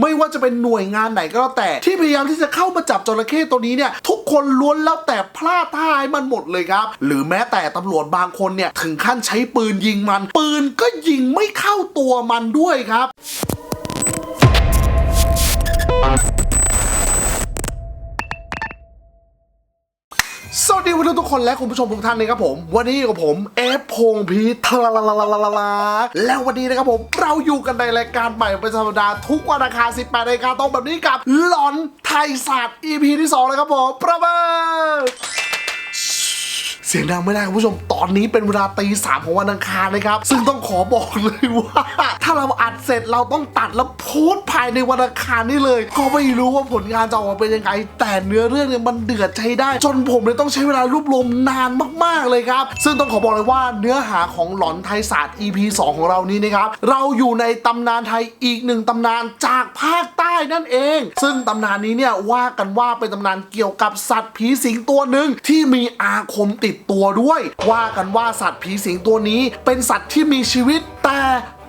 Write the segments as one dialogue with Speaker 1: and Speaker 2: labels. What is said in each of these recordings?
Speaker 1: ไม่ว่าจะเป็นหน่วยงานไหนก็แล้วแต่ ที่พยายามที่จะเข้ามาจับจระเข้ตัวนี้เนี่ยทุกคนล้วนแล้วแต่พลาดท่าให้มันหมดเลยครับ หรือแม้แต่ตำรวจบางคนเนี่ยถึงขั้นใช้ปืนยิงมัน ปืนก็ยิงไม่เข้าตัวมันด้วยครับ ดีวันทุกคนและคุณผู้ชมทุกท่านนะครับผม วันนี้กับผมเอฟพงพีทลาลาลาลาลาแล้ววันนี้นะครับผมเราอยู่กันในรายการใหม่เป็นธรรมดาทุกวันอังคาร18นาฬิกาตรงแบบนี้กับหลอนไทยศาสตร์ EP ที่2เลยครับผมประเมิน สียงดังไม่ได้คุณผู้ชมตอนนี้เป็นเวลาตีสามของวันอังคารนะครับซึ่งต้องขอบอกเลยว่า ถ้าเราอัดเสร็จเราต้องตัดแล้วโพสต์ภายในวันอังคารนี่เลย ก็ไม่รู้ว่าผลงานจะออกมาเป็นยังไง แต่เนื้อเรื่องเนี่ยมันเดือดใช้ได้ จนผมเลยต้องใช้เวลารวบรวมนานมากๆเลยครับ ซึ่งต้องขอบอกเลยว่าเนื้อหาของหลอนไทยศาสตร์ EP 2 ของเรานี้นะครับเราอยู่ในตำนานไทยอีกหนึ่งตำนานจากภาคใต้นั่นเอง ซึ่งตำนานนี้เนี่ยว่ากันว่าเป็นตำนานเกี่ยวกับสัตว์ผีสิงตัวหนึ่งที่มีอาคมติดตัวด้วย ว่ากันว่าสัตว์ผีสิงตัวนี้เป็นสัตว์ที่มีชีวิตแต่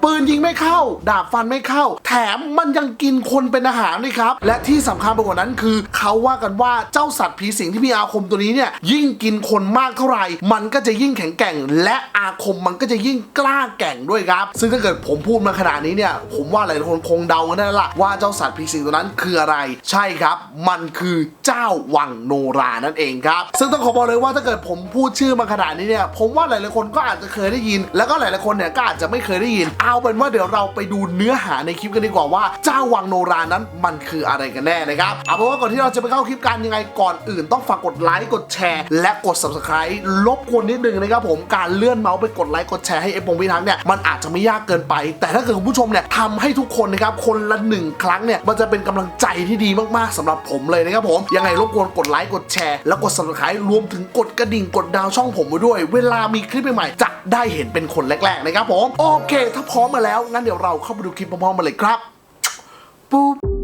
Speaker 1: ปืนยิงไม่เข้า ดาบฟันไม่เข้า แถมมันยังกินคนเป็นอาหารด้วยครับ และที่สำคัญไปกว่านั้นคือ เขาว่ากันว่าเจ้าสัตว์ผีสิงที่มีอาคมตัวนี้เนี่ยยิ่งกินคนมากเท่าไหร่ มันก็จะยิ่งแข็งแกร่ง และอาคมมันก็จะยิ่งกล้าแกร่งด้วยครับ ซึ่งถ้าเกิดผมพูดมาขนาดนี้เนี่ย ผมว่าหลายคนคงเดากันได้แล้วล่ะว่าเจ้าสัตว์ผีสิงตัวนั้นคืออะไร ใช่ครับ มันคือเจ้าวังโนรานั่นเองครับ ซึ่งต้องขอบอกเลยว่าถ้าเกิดผมพูดชื่อมาขนาดนี้เนี่ย ผมว่าหลายๆคนก็อาจจะเคยได้ยิน แล้วก็หลายๆคนเนี่ยก็อาจจะไม่เคยได้ยินเอาเป็นว่าเดี๋ยวเราไปดูเนื้อหาในคลิปกันดีกว่าว่าเจ้าวังโนรานั้นมันคืออะไรกันแน่นะครับเอาเป็นว่าก่อนที่เราจะไปเข้าคลิปกันยังไงก่อนอื่นต้องฝากกดไลค์กดแชร์ และกด subscribe ลบกวนนิดนึงนะครับผมการเลื่อนเมาส์ไปกดไลค์กดแชร์ให้เอฟปงพิทักษ์เนี่ยมันอาจจะไม่ยากเกินไป แต่ถ้าเกิดคุณผู้ชมเนี่ยทำให้ทุกคนนะครับคนละหนึ่งครั้งเนี่ยมันจะเป็นกำลังใจที่ดีมากๆสำหรับผมเลยนะครับผมยังไงรบกวนกดไลค์กดแชร์แล้วกด subscribe รวมถึงกดกระดิ่งกดดาวช่องผมไว้ด้วย เวลามีคลิปใหม่ๆจะ ได้เห็นเป็นคนแรกๆนะครับผม โอเค ถ้าพร้อมมาแล้วงั้นเดี๋ยวเราเข้าไปดูคลิปพร้อมๆมาเลยครับปุ๊บ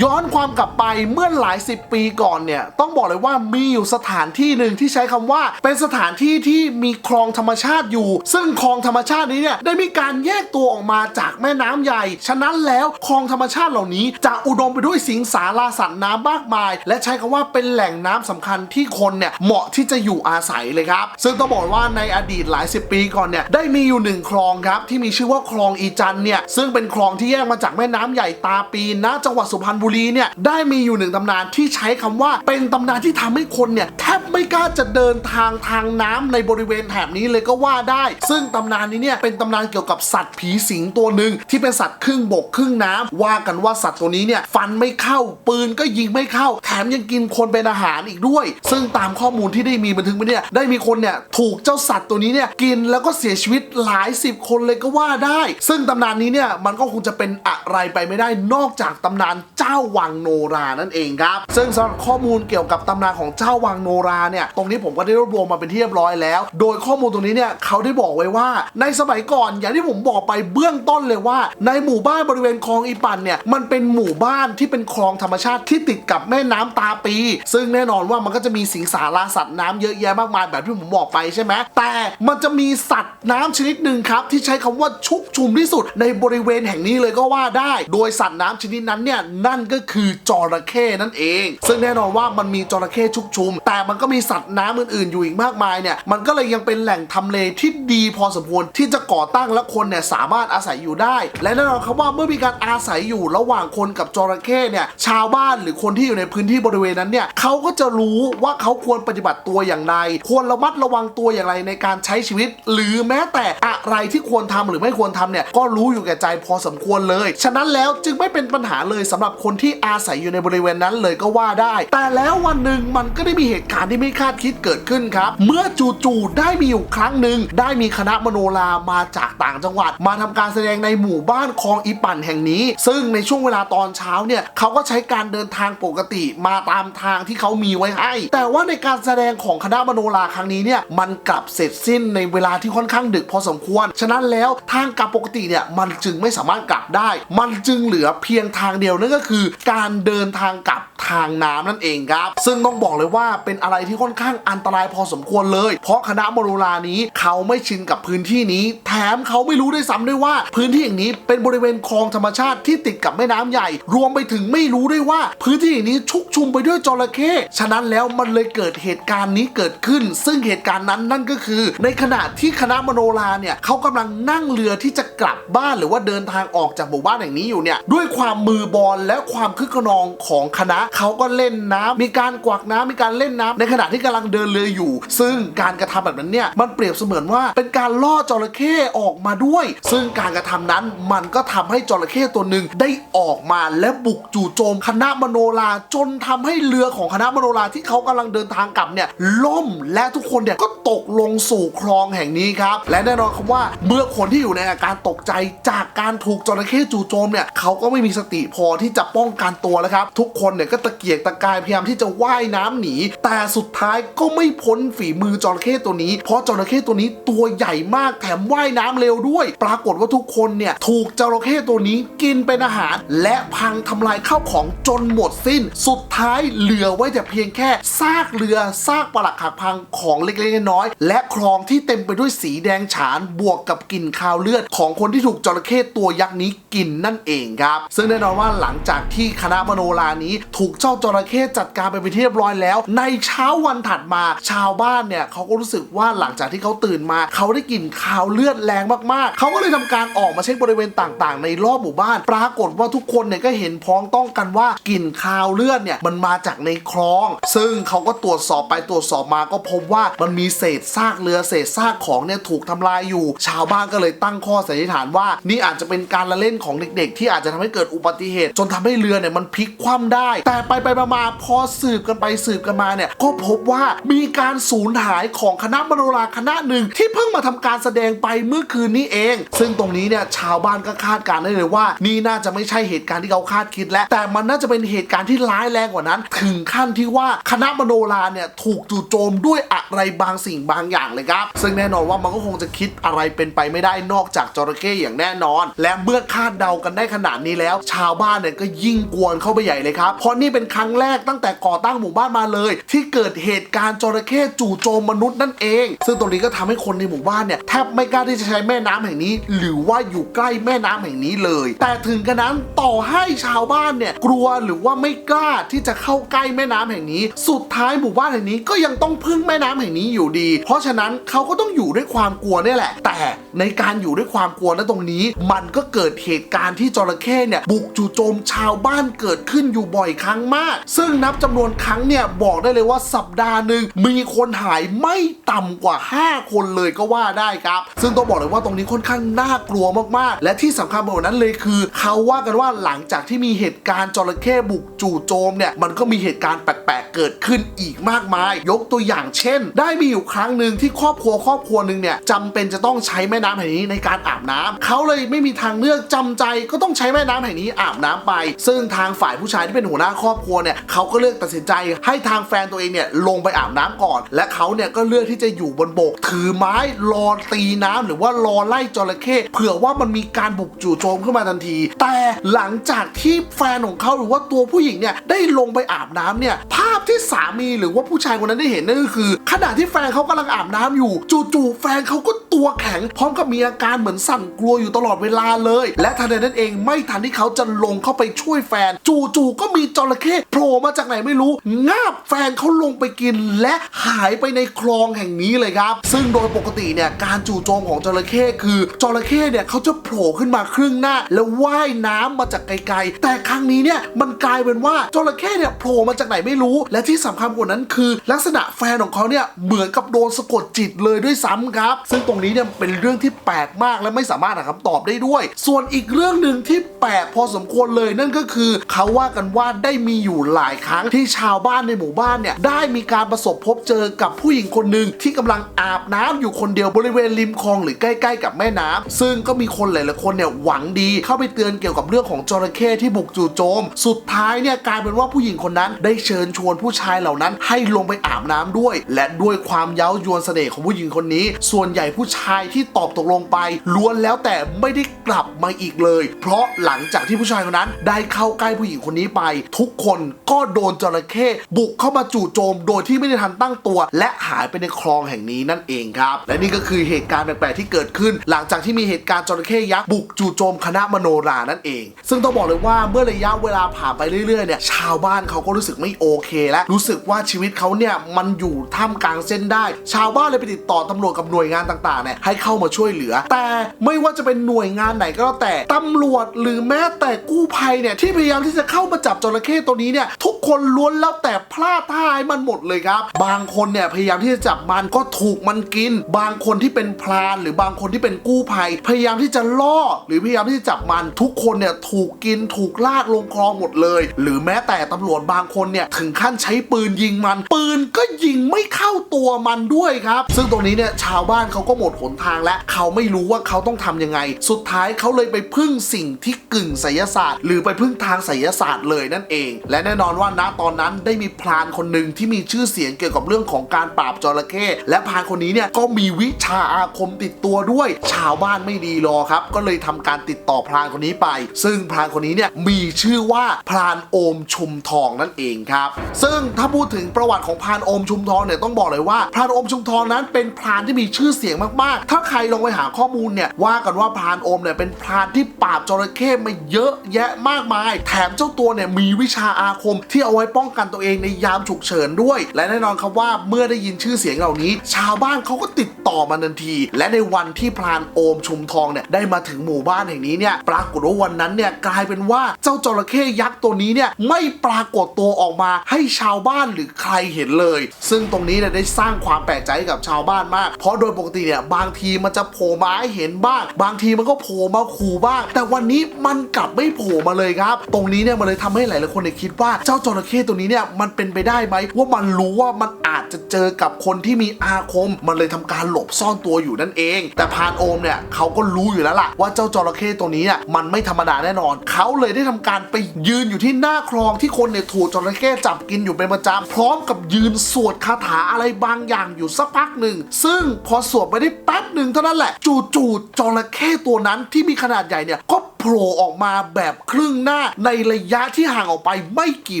Speaker 1: ย้อนความกลับไปเมื่อหลายสิบปีก่อนเนี่ย ต้องบอกเลยว่ามีอยู่สถานที่หนึ่งที่ใช้คำว่า เป็นสถานที่ที่มีคลองธรรมชาติอยู่ ซึ่งคลองธรรมชาตินี้เนี่ยได้มีการแยกตัวออกมาจากแม่น้ำใหญ่ ฉะนั้นแล้วคลองธรรมชาติเหล่านี้ จะอุดมไปด้วยสิงสาราสัตว์น้ำมากมาย และใช้คำว่าเป็นแหล่งน้ำสำคัญที่คนเนี่ยเหมาะที่จะอยู่อาศัยเลยครับ ซึ่งต้องบอกว่าในอดีตหลายสิบปีก่อนเนี่ยได้มีอยู่หนึ่งคลองครับที่มีชื่อว่าคลองอีจันเนี่ยซึ่งเป็นคลองที่แยกมาจากแม่น้ำใหญ่ตาปีณจังหวัดสุพรรณบุรีเนี่ยได้มีอยู่หนึ่งตำนานที่ใช้คำว่าเป็นตำนานที่ทำให้คนเนี่ยแทบไม่กล้าจะเดินทางทางน้ำในบริเวณแถบนี้เลยก็ว่าได้ ซึ่งตำนานนี้เนี่ยเป็นตำนานเกี่ยวกับสัตว์ผีสิงตัวหนึ่งที่เป็นสัตว์ครึ่งบกครึ่งน้ำว่ากันว่าสัตว์ตัวนี้เนี่ยฟันไม่เข้าปืนก็ยิงไม่เข้า แถมยังกินคนเป็นอาหารอีกด้วย ซึ่งตามข้อมูลที่ได้มีบันทึกไว้เนี่ยได้มีคนเนี่ยถูกเจ้าสัตว์ตัวนี้เนี่ยกินแล้วก็เสียชีวิตหลายสิบคนเลยก็ว่าได้ ซึ่งตำนานนี้เนี่ยมันก็คงจะเป็นอะไรไปไม่ได้นอกจากตำนานเจ้าวังโนรานั่นเองครับ ซึ่งสำหรับข้อมูลเกี่ยวกับตำนานของเจ้าวังโนราเนี่ย ตรงนี้ผมก็ได้รวบรวมมาเป็นที่เรียบร้อยแล้ว โดยข้อมูลตรงนี้เนี่ยเขาได้บอกไว้ว่าในสมัยก่อนอย่างที่ผมบอกไปเบื้องต้นเลยว่า ในหมู่บ้านบริเวณคลองอีปันเนี่ยมันเป็นหมู่บ้านที่เป็นคลองธรรมชาติที่ติดกับแม่น้ำตาปี ซึ่งแน่นอนว่ามันก็จะมีสิงสาราสัตว์น้ำเยอะแยะมากมายแบบที่ผมบอกไปใช่ไหมแต่มันจะมีสัตว์น้ำชนิดหนึ่งครับที่ใช้คำว่าชุกชุมที่สุดในบริเวณแห่งนี้เลยก็ว่าได้ โดยสัตว์น้ำชนิดนั้นเนี่ยนั่นก็คือจระเข้นั่นเอง ซึ่งแน่นอนว่ามันมีจระเข้ชุกชุม แต่มันก็มีสัตว์น้ำอื่นๆอยู่อีกมากมายเนี่ยมันก็เลยยังเป็นแหล่งทำเลที่ดีพอสมควรที่จะก่อตั้งและคนเนี่ยสามารถอาศัยอยู่ได้ และแน่นอนครับว่าเมื่อมีการอาศัยอยู่ระหว่างคนกับจระเข้เนี่ยชาวบ้านหรือคนที่อยู่ในพื้นที่บริเวณนั้นเนี่ยเขาก็จะรู้ว่าเขาควรปฏิบัติตัวอย่างไร ควรระมัดระวังตัวอย่างไรในการใช้ชีวิต หรือแม้แต่อะไรที่ควรทำหรือไม่ควรทำเนี่ยก็รู้อยู่แก่ใจพอสมควรเลย ฉะนั้นแล้วจึงไม่เป็นปัญหาเลยสำหรับคนที่อาศัยอยู่ในบริเวณนั้นเลยก็ว่าได้ แต่แล้ววันหนึ่งมันก็ได้มีเหตุการณ์ที่ไม่คาดคิดเกิดขึ้นครับ เมื่อจู่ๆได้มีอยู่ครั้งหนึ่งได้มีคณะมโนรามาจากต่างจังหวัด มาทำการแสดงในหมู่บ้านคลองอีปั่นแห่งนี้ ซึ่งในช่วงเวลาตอนเช้าเนี่ยเขาก็ใช้การเดินทางปกติมาตามทางที่เขามีไว้ให้ แต่ว่าในการแสดงของคณะมโนราครั้งนี้เนี่ยมันกลับเสร็จสิ้นในเวลาที่ค่อนข้างดึกพอสมควร ฉะนั้นแล้วทางกลับปกติเนี่ยมันจึงไม่สามารถกลับได้ มันจึงเหลือเพียงทางเดียวนั่นก็คือการเดินทางกลับทางน้ำนั่นเองครับ ซึ่งต้องบอกเลยว่าเป็นอะไรที่ค่อนข้างอันตรายพอสมควรเลย เพราะคณะมโนรานี้เขาไม่ชินกับพื้นที่นี้ แถมเขาไม่รู้ด้วยซ้ำด้วยว่า พื้นที่อย่างนี้เป็นบริเวณคลองธรรมชาติที่ติดกับแม่น้ำใหญ่ รวมไปถึงไม่รู้ด้วยว่า พื้นที่อย่างนี้ชุกชุมไปด้วยจระเข้ฉะนั้นแล้วมันเลยเกิดเหตุการณ์นี้เกิดขึ้น ซึ่งเหตุการณ์นั้นนั่นก็คือ ในขณะที่คณะมโนราเนี่ยเขากำลังนั่งเรือที่จะกลับบ้านหรือว่าเดินทางออกจากหมู่บ้านแห่งนี้อยู่เนี่ยด้วยความมือบอลและความคึกขนองของคณะเขาก็เล่นน้ำมีการกวักน้ำมีการเล่นน้ำในขณะที่กำลังเดินเรืออยู่ ซึ่งการกระทำแบบนั้นเนี่ยมันเปรียบเสมือนว่าเป็นการล่อจระเข้ออกมาด้วย ซึ่งการกระทำนั้นมันก็ทำให้จระเข้ตัวหนึ่งได้ออกมาและบุกจู่โจมคณะมโนราจนทำให้เรือของคณะมโนราที่เขากำลังเดินทางกลับเนี่ยล่มและทุกคนเนี่ยก็ตกลงสู่คลองแห่งนี้ครับและแน่นอนครับว่าเมื่อคนที่อยู่ในอาการตกใจจากการถูกจระเข้จู่โจมเนี่ยเขาก็ไม่มีสติพอที่จะป้องกันตัวแล้วครับ ทุกคนเนี่ยก็ตะเกียกตะกายพยายามที่จะว่ายน้ำหนี แต่สุดท้ายก็ไม่พ้นฝีมือจระเข้ตัวนี้ เพราะจระเข้ตัวนี้ตัวใหญ่มากแถมว่ายน้ำเร็วด้วย ปรากฏว่าทุกคนเนี่ยถูกจระเข้ตัวนี้กินเป็นอาหาร และพังทำลายข้าวของจนหมดสิ้น สุดท้ายเหลือไว้แต่เพียงแค่ซากเรือซากปลักหักพังของเล็กๆน้อยๆและคลองที่เต็มไปด้วยสีแดงฉานบวกกับกลิ่นคาวเลือด ของคนที่ถูกจระเข้ตัวยักษ์นี้กินนั่นเองครับ ซึ่งแน่นอนว่าหลังจากที่คณะมโนรานี้ ถูกเจ้าจระเข้จัดการไปเป็นที่เรียบร้อยแล้ว ในเช้าวันถัดมา ชาวบ้านเนี่ยเขาก็รู้สึกว่าหลังจากที่เขาตื่นมา เขาได้กลิ่นคาวเลือดแรงมากๆ เขาก็เลยทำการออกมาเช็คบริเวณต่างๆ ในรอบหมู่บ้าน ปรากฏว่าทุกคนเนี่ยก็เห็นพ้องต้องกันว่ากลิ่นคาวเลือดเนี่ยมันมาจากในคลอง ซึ่งเขาก็ตรวจสอบไปตรวจสอบมาก็พบว่ามันมีเศษซากเรือเศษซากของเนี่ยถูกทำลายอยู่ ชาวบ้านก็เลยตั้งข้อสันนิษฐานว่า นี่อาจจะเป็นการละเล่นของเด็ก ๆ ที่อาจจะทำให้เกิดอุบัติเหตุ จนทำให้เรือเนี่ยมันพลิกคว่ำได้ แต่ไปไปมาพอสืบกันไปสืบกันมาเนี่ยก็พบว่ามีการสูญหายของคณะมโนราคณะหนึ่งที่เพิ่งมาทำการแสดงไปเมื่อคืนนี้เอง ซึ่งตรงนี้เนี่ยชาวบ้านก็คาดการณ์ได้เลยว่า นี่น่าจะไม่ใช่เหตุการณ์ที่เขาคาดคิดแล้วแต่มันน่าจะเป็นเหตุการณ์ที่ร้ายแรงกว่านั้น ถึงขั้นที่ว่าคณะมโนราเนี่ยถูกจู่โจมด้วยอะไรบางสิ่งบางอย่างเลยครับ ซึ่งแน่นอนว่ามันก็คงจะคิดอะไรเป็นไปไม่ได้นอกจากจระเข้อย่างแน่นอน และเมื่อคาดเดากันได้ขนาดนี้แล้ว ชาวบ้านเนี่ยก็ยิ่งกวนเข้าไปใหญ่เลยครับ เพราะนี่เป็นครั้งแรกตั้งแต่ก่อตั้งหมู่บ้านมาเลย ที่เกิดเหตุการณ์จระเข้จู่โจมมนุษย์นั่นเอง ซึ่งตรงนี้ก็ทำให้คนในหมู่บ้านเนี่ยแทบไม่กล้าที่จะใช้แม่น้ำแห่งนี้ หรือว่าอยู่ใกล้แม่น้ำแห่งนี้เลย แต่ถึงกระนั้นต่อให้ชาวบ้านเนี่ยกลัวหรือว่าไม่กล้าที่จะเข้าใกล้แม่น้ำแห่งนี้ สุดท้ายหมู่บ้านแห่งนี้ก็ยังต้องพึ่งแม่น้ำแห่งนี้อยู่ดี เพราะฉะนั้นเขาก็ต้องอยู่ด้วยความกลัวนี่แหละ แต่ในการอยู่ด้วยความกลัวนะตรงนี้ มันก็เกิดเหตุการณ์ที่จระเข้เนี่ยบุกจู่โจมชาวบ้านเกิดขึ้นอยู่บ่อยครั้งมาก ซึ่งนับจำนวนครั้งเนี่ยบอกได้เลยว่าสัปดาห์หนึ่งมีคนหายไม่ต่ำกว่า 5 คนเลยก็ว่าได้ครับ ซึ่งต้องบอกเลยว่าตรงนี้ค่อนข้างน่ากลัวมากๆ และที่สำคัญไปกว่านั้นเลยคือ เขาว่ากันว่าหลังจากที่มีเหตุการณ์จระเข้บุกจู่โจมเนี่ยมันก็มีเหตุการณ์แปลกๆเกิดขึ้นอีกมากมาย ยกตัวอย่างเช่น ได้มีอยู่ครั้งหนึ่งที่ครอบครัวครอบครัวหนึ่งเนี่ยจำเป็นจะต้องใช้แม่น้ำแห่งนี้ในการอาบน้ำเขาเลยไม่มีทางเลือกจำใจก็ต้องใช้แม่น้ำแห่งนี้อาบน้ำไปซึ่งทางฝ่ายผู้ชายที่เป็นหัวหน้าครอบครัวเนี่ยเขาก็เลือกตัดสินใจให้ทางแฟนตัวเองเนี่ยลงไปอาบน้ำก่อน และเขาเนี่ยก็เลือกที่จะอยู่บนบก ถือไม้รอตีน้ำหรือว่ารอไล่จระเข้เผื่อว่ามันมีการบุกจู่โจมขึ้นมาทันที แต่หลังจากที่แฟนของเขาหรือว่าตัวผู้หญิงเนี่ยได้ลงไปอาบน้ำเนี่ยภาพที่สามีหรือว่าผู้ชายคนนั้นได้เห็นนั่นก็คือ ขณะที่แฟนเขากำลังอาบน้ำอยู่ จู่ๆแฟนเขาก็ตัวแข็ง พร้อมกับมีอาการเหมือนสั่นกลัวอยู่ตลอดเวลาเลย และทันใดนั้นเองไม่ทันที่เขาจะลงเข้าไปช่วยแฟน จู่ๆก็มีจระเข้โผล่มาจากไหนไม่รู้ งาบแฟนเขาลงไปกิน และหายไปในคลองแห่งนี้เลยครับ ซึ่งโดยปกติเนี่ยการจู่โจมของจระเข้คือจระเข้เนี่ยเขาจะโผล่ขึ้นมาครึ่งหน้า แล้วว่ายน้ำมาจากไกลๆ แต่ครั้งนี้เนี่ยมันกลายเป็นว่าจระเข้เนี่ยโผล่มาจากไหนไม่รู้ และที่สำคัญกว่านั้นคือ ลักษณะแฟนของเขาเนี่ยเหมือนกับโดนสะกดจิตเลยด้วยซ้ำครับ ซึ่งตรงนี้เนี่ยเป็นเรื่องที่แปลกมากและไม่สามารถหาคำตอบได้ด้วย ส่วนอีกเรื่องหนึ่งที่แปลกพอสมควรเลยนั่นก็ก็คือเขาว่ากันว่าได้มีอยู่หลายครั้งที่ชาวบ้านในหมู่บ้านเนี่ยได้มีการประสบพบเจอกับผู้หญิงคนหนึ่งที่กำลังอาบน้ำอยู่คนเดียวบริเวณริมคลองหรือใกล้ ๆ กับแม่น้ำซึ่งก็มีคนหลายๆคนเนี่ยหวังดีเข้าไปเตือนเกี่ยวกับเรื่องของจระเข้ที่บุกจู่โจม สุดท้ายเนี่ยกลายเป็นว่าผู้หญิงคนนั้นได้เชิญชวนผู้ชายเหล่านั้น ให้ลงไปอาบน้ำด้วย และด้วยความเย้ายวนเสน่ห์ของผู้หญิงคนนี้ ส่วนใหญ่ผู้ชายที่ตอบตกลงไปล้วนแล้วแต่ไม่ได้กลับมาอีกเลย เพราะหลังจากที่ผู้ชายคนนั้นได้เข้าใกล้ผู้หญิงคนนี้ไป ทุกคนก็โดนจระเข้บุกเข้ามาจู่โจม โดยที่ไม่ได้ทันตั้งตัว และหายไปในคลองแห่งนี้นั่นเองครับ และนี่ก็คือเหตุการณ์แปลกๆที่เกิดขึ้น หลังจากที่มีเหตุการณ์จระเข้ยักษ์บุกจู่โจมคณะมโนรานั่นเอง ซึ่งต้องบอกเลยว่าเมื่อระยะเวลาผ่านไปเรื่อยๆเนี่ยชาวบ้านเขาก็รู้สึกไม่โอเค และรู้สึกว่าชีวิตเขาเนี่ยมันอยู่ท่ามกลางเส้นได้ ชาวบ้านเลยไปติดต่อตำรวจกับหน่วยงานต่างๆเนี่ยให้เข้ามาช่วยเหลือ แต่ไม่ว่าจะเป็นหน่วยงานไหนก็แล้วแต่ตำรวจหรือแม้แต่กู้ภัยเนี่ยที่พยายามที่จะเข้ามาจับจระเข้ตัวนี้เนี่ยทุกคนล้วนแล้วแต่พลาดท่าให้มันหมดเลยครับ บางคนเนี่ยพยายามที่จะจับมันก็ถูกมันกิน บางคนที่เป็นพรานหรือบางคนที่เป็นกู้ภัย พยายามที่จะล่อ หรือพยายามที่จะจับมัน ทุกคนเนี่ยถูกกินถูกลากลงคลองหมดเลย หรือแม้แต่ตำรวจบางคนเนี่ยถึงขั้นใช้ปืนยิงมัน ปืนก็ยิงไม่เข้าตัวมันด้วยครับ ซึ่งตรงนี้เนี่ยชาวบ้านเขาก็หมดหนทางและเขาไม่รู้ว่าเขาต้องทำยังไง สุดท้ายเขาเลยไปพึ่งสิ่งที่กึ่งไสยศาสตร์ หรือไปพึ่งงทางไสยศาสตร์เลยนั่นเอง และแน่นอนว่าณตอนนั้นได้มีพรานคนหนึ่งที่มีชื่อเสียงเกี่ยวกับเรื่องของการปราบจระเข้และพรานคนนี้เนี่ยก็มีวิชาอาคมติดตัวด้วย ชาวบ้านไม่ดีรอครับ ก็เลยทำการติดต่อพรานคนนี้ไป ซึ่งพรานคนนี้เนี่ยมีชื่อว่าพรานโอมชุมทองนั่นเองครับซึ่งถ้าพูดถึงประวัติของพรานโอมชุมทองเนี่ยต้องบอกเลยว่าพรานโอมชุมทองนั้นเป็นพรานที่มีชื่อเสียงมากๆ ถ้าใครลองไปหาข้อมูลเนี่ยว่ากันว่าพรานโอมเนี่ยเป็นพรานที่ปราบจระเข้มาเยอะแยะมากมายแถมเจ้าตัวเนี่ยมีวิชาอาคมที่เอาไว้ป้องกันตัวเองในยามฉุกเฉินด้วย และแน่นอนครับว่าเมื่อได้ยินชื่อเสียงเหล่านี้ ชาวบ้านเขาก็ติดต่อมาทันที และในวันที่พรานโอมชุมทองเนี่ยได้มาถึงหมู่บ้านแห่งนี้เนี่ยปรากฏว่าวันนั้นเนี่ยกลายเป็นว่าเจ้าจระเข้ยักษ์ตัวนี้เนี่ยไม่ปรากฏตัวออกมาให้ชาวบ้านหรือใครเห็นเลย ซึ่งตรงนี้เนี่ยได้สร้างความแปลกใจให้กับชาวบ้านมาก เพราะโดยปกติเนี่ยบางทีมันจะโผล่มาให้เห็นบ้าง บางทีมันก็โผล่มาขู่บ้าง แต่วันนี้มันกลับไม่โผล่มาเลยครับตรงนี้เนี่ยมันเลยทำให้หลายๆคนเนี่ยคิดว่าเจ้าจระเข้ตัวนี้เนี่ยมันเป็นไปได้ไหมว่ามันรู้ว่ามันอาจจะเจอกับคนที่มีอาคม มันเลยทำการหลบซ่อนตัวอยู่นั่นเอง แต่พานโอมเนี่ยเขาก็รู้อยู่แล้วล่ะว่าเจ้าจระเข้ตัวนี้เนี่ยมันไม่ธรรมดาแน่นอน เขาเลยได้ทำการไปยืนอยู่ที่หน้าคลองที่คนเนี่ยถูกจระเข้จับกินอยู่เป็นประจำพร้อมกับยืนสวดคาถาอะไรบางอย่างอยู่สักพักหนึ่งซึ่งพอสวดไปได้แป๊บหนึ่งเท่านั้นแหละ จู่ๆจระเข้ตัวนั้นที่มีขนาดใหญ่เนี่ยก็ โผล่ออกมาแบบครึ่งหน้าในระยะที่ห่างออกไปไม่กี่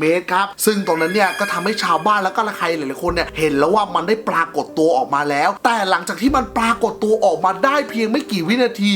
Speaker 1: เมตรครับ ซึ่งตรงนั้นเนี่ยก็ทำให้ชาวบ้านแล้วก็ใครหลายๆคนเนี่ยเห็นแล้วว่ามันได้ปรากฏตัวออกมาแล้ว แต่หลังจากที่มันปรากฏตัวออกมาได้เพียงไม่กี่วินาที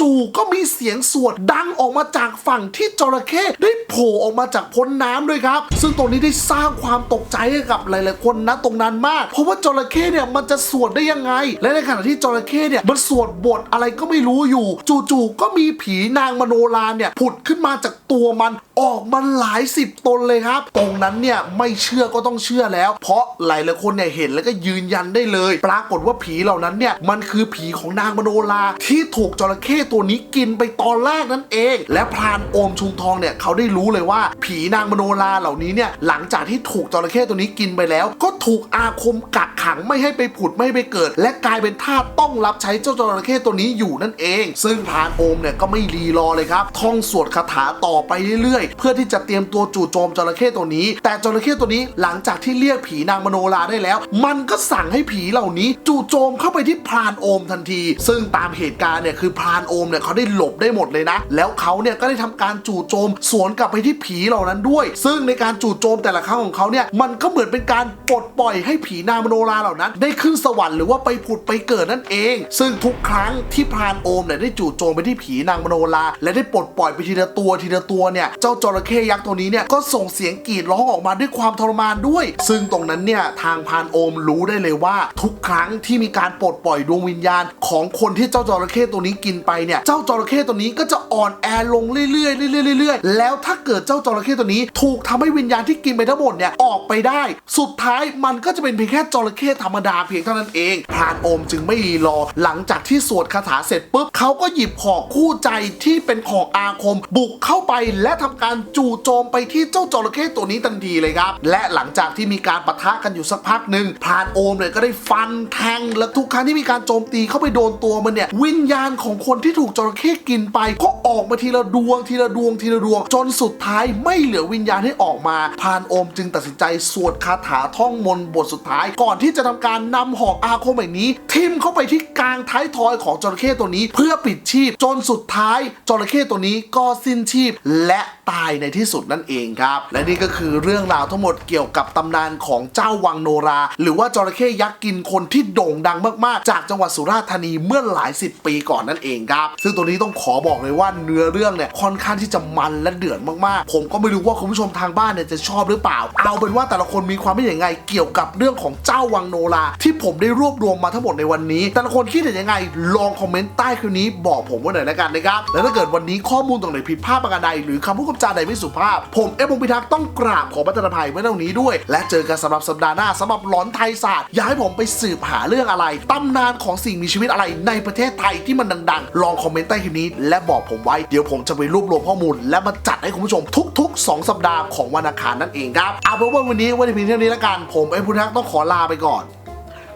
Speaker 1: จู่ๆก็มีเสียงสวดดังออกมาจากฝั่งที่จระเข้ได้โผล่ออกมาจากพ้นน้ำด้วยครับ ซึ่งตรงนี้ได้สร้างความตกใจให้กับหลายๆคนนะตรงนั้นมาก เพราะว่าจระเข้เนี่ยมันจะสวดได้ยังไง และในขณะที่จระเข้เนี่ยมันสวดบทอะไรก็ไม่รู้อยู่ จู่ๆก็มีผีนางมโนราเนี่ยผุดขึ้นมาจากตัวมันออกมาหลายสิบตนเลยครับ ตรงนั้นเนี่ยไม่เชื่อก็ต้องเชื่อแล้ว เพราะหลายหลายคนเนี่ยเห็นแล้วก็ยืนยันได้เลย ปรากฏว่าผีเหล่านั้นเนี่ยมันคือผีของนางมโนราที่ถูกจระเข้ตัวนี้กินไปตอนแรกนั่นเอง และพรานโอมชุมทองเนี่ยเขาได้รู้เลยว่า ผีนางมโนราเหล่านี้เนี่ยหลังจากที่ถูกจระเข้ตัวนี้กินไปแล้ว ก็ถูกอาคมกักขังไม่ให้ไปผุดไม่ให้ไปเกิด และกลายเป็นทาสต้องรับใช้เจ้าจระเข้ตัวนี้อยู่นั่นเอง ซึ่งพรานโอมเนี่ยก็ไม่รีรอเลยครับท่องสวดคาถาต่อไปเรื่อยๆ เพื่อที่จะเตรียมตัวจู่โจมจระเข้ตัวนี้ แต่จระเข้ตัวนี้หลังจากที่เรียกผีนางมโนราได้แล้ว มันก็สั่งให้ผีเหล่านี้ จู่โจมเข้าไปที่พรานโอมทันที ซึ่งตามเหตุการณ์เนี่ยคือพรานโอมเนี่ยเขาได้หลบได้หมดเลยนะ แล้วเขาเนี่ยก็ได้ทำการจู่โจมสวนกลับไปที่ผีเหล่านั้นด้วย ซึ่งในการจู่โจมแต่ละครั้งของเขาเนี่ยมันก็เหมือนเป็นการปลดปล่อยให้ผีนางมโนราเหล่านั้น ได้ขึ้นสวรรค์หรือว่าไปผุดไปเกิดนั่นเอง ซึ่งทุกครั้งที่พรานโอมเนี่ยได้จู่โจมไปที่ผีนางมโนราและได้ปลดปล่อยไปทีละตัวทีละตัวเนี่ยเจ้าจระเข้ยักษ์ตัวนี้เนี่ยก็ส่งเสียงกรีดร้องออกมาด้วยความทรมานด้วย ซึ่งตรงนั้นเนี่ยทางพานโอมรู้ได้เลยว่า ทุกครั้งที่มีการปลดปล่อยดวงวิญญาณ ของคนที่เจ้าจระเข้ตัวนี้กินไปเนี่ยเจ้าจระเข้ตัวนี้ก็จะอ่อนแอลงเรื่อยๆเรื่อยๆเรื่อยๆแล้วถ้าเกิดเจ้าจระเข้ตัวนี้ ถูกทำให้วิญญาณที่กินไปทั้งหมดเนี่ยออกไปได้ สุดท้ายมันก็จะเป็นเพียงแค่จระเข้ธรรมดาเพียงเท่านั้นเองพานโอมจึงไม่รีรอ หลังจากที่สวดคาถาเสร็จปุ๊บเขาก็หยิบหอกคู่ใจที่เป็นหอกอาคม บุกเข้าไปและทำการจู่โจมไปที่เจ้าจระเข้ตัวนี้ทันทีเลยครับ และหลังจากที่มีการปะทะกันอยู่สักพักหนึ่งพรานโอมเนี่ยก็ได้ฟันแทงและทุกครั้งที่มีการโจมตีเข้าไปโดนตัวมันเนี่ยวิญญาณของคนที่ถูกจระเข้กินไปก็ออกมาทีละดวงทีละดวงทีละดวง จนสุดท้ายไม่เหลือวิญญาณให้ออกมาพรานโอมจึงตัดสินใจสวดคาถาท่องมนต์บทสุดท้าย ก่อนที่จะทำการนำหอกอาคมแบบนี้ ทิ่มเข้าไปที่กลางท้ายทอยของจระเข้ตัวนี้ เพื่อปิดชีพจนสุดท้ายจระเข้ตัวนี้ก็สิ้นชีพและตายในที่สุดนั่นเองครับ และนี่ก็คือเรื่องราวทั้งหมดเกี่ยวกับตำนานของเจ้าวังโนรา หรือว่าจระเข้ยักษ์กินคนที่โด่งดังมากๆ จากจังหวัดสุราษฎร์ธานีเมื่อหลายสิบปีก่อนนั่นเองครับ ซึ่งตัวนี้ต้องขอบอกเลยว่าเนื้อเรื่องเนี่ยค่อนข้างที่จะมันและเดือดมากๆ ผมก็ไม่รู้ว่าคุณผู้ชมทางบ้านเนี่ยจะชอบหรือเปล่า เอาเป็นว่าแต่ละคนมีความคิดเห็นยังไง เกี่ยวกับเรื่องของเจ้าวังโนรา ที่ผมได้รวบรวมมาทั้งหมดในวันนี้ แต่ละคนคิดเห็นยังไง ลองคอมเมนต์ใต้คลิปนี้บอกผมไว้หน่อยละกันนะครับ และถ้าเกิดวันนี้ข้อมูลตรงไหนผิดพลาดประการใดหรือคำพูดคำจาใดไม่สุภาพ ผมเอฟพงพิทักษ์ต้องกราบขอประทานอภัยไว้ตรงนี้ด้วย และเจอกันสำหรับสัปดาห์หน้าสำหรับหลอนไทยศาสตร์อยากให้ผมไปสืบหาเรื่องอะไรตำนานของสิ่งมีชีวิตอะไรในประเทศไทยที่มันดังๆ ลองคอมเมนต์ใต้คลิปนี้ และบอกผมไว้เดี๋ยวผมจะไปรวบรวมข้อมูล และมาจัดให้คุณผู้ชมทุก ๆ 2 สัปดาห์ของวันอังคารนั่นเองครับเอาเป็นว่าวันนี้วันนี้เพียงเท่านี้ละกันผมเอฟพงพิทักษ์ต้องขอลาไปก่อน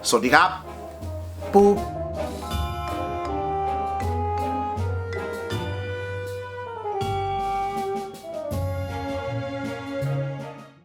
Speaker 1: สวัสดีครับ ปุ๊บ